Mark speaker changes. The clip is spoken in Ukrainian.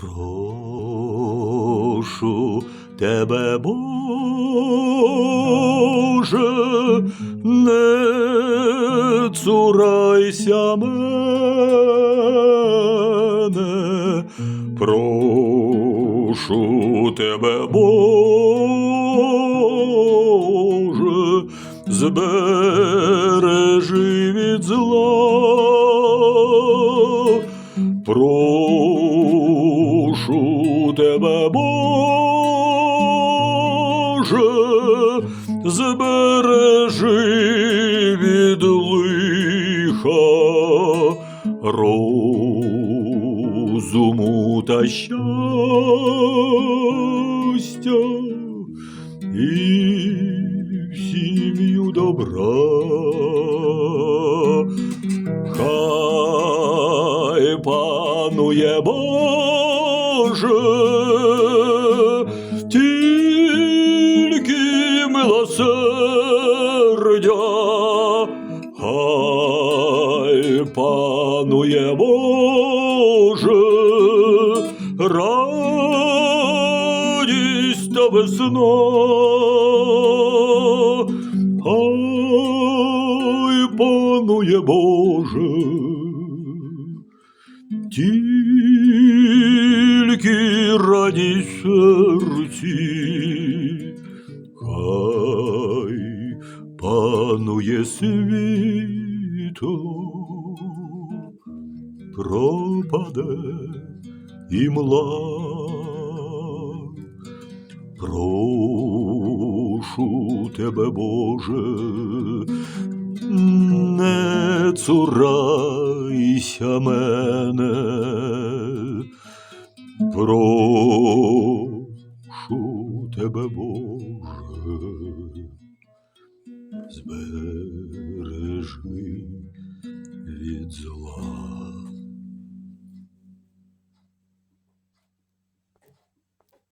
Speaker 1: Прошу тебе, Боже, не цурайся мене, прошу тебе, Боже, збережи від зла. Прошу тебе, Боже, збережи від лиха розуму та щастя і сім'ю добра. Хай панує Боже, тільки милосердя, хай панує Боже, радість та весна. Хай панує Боже, тільки радість в серці, хай панує світо, пропаде і мла. Прошу тебе, Боже, не цурайся мене. Прошу тебе, Боже, збережи від зла.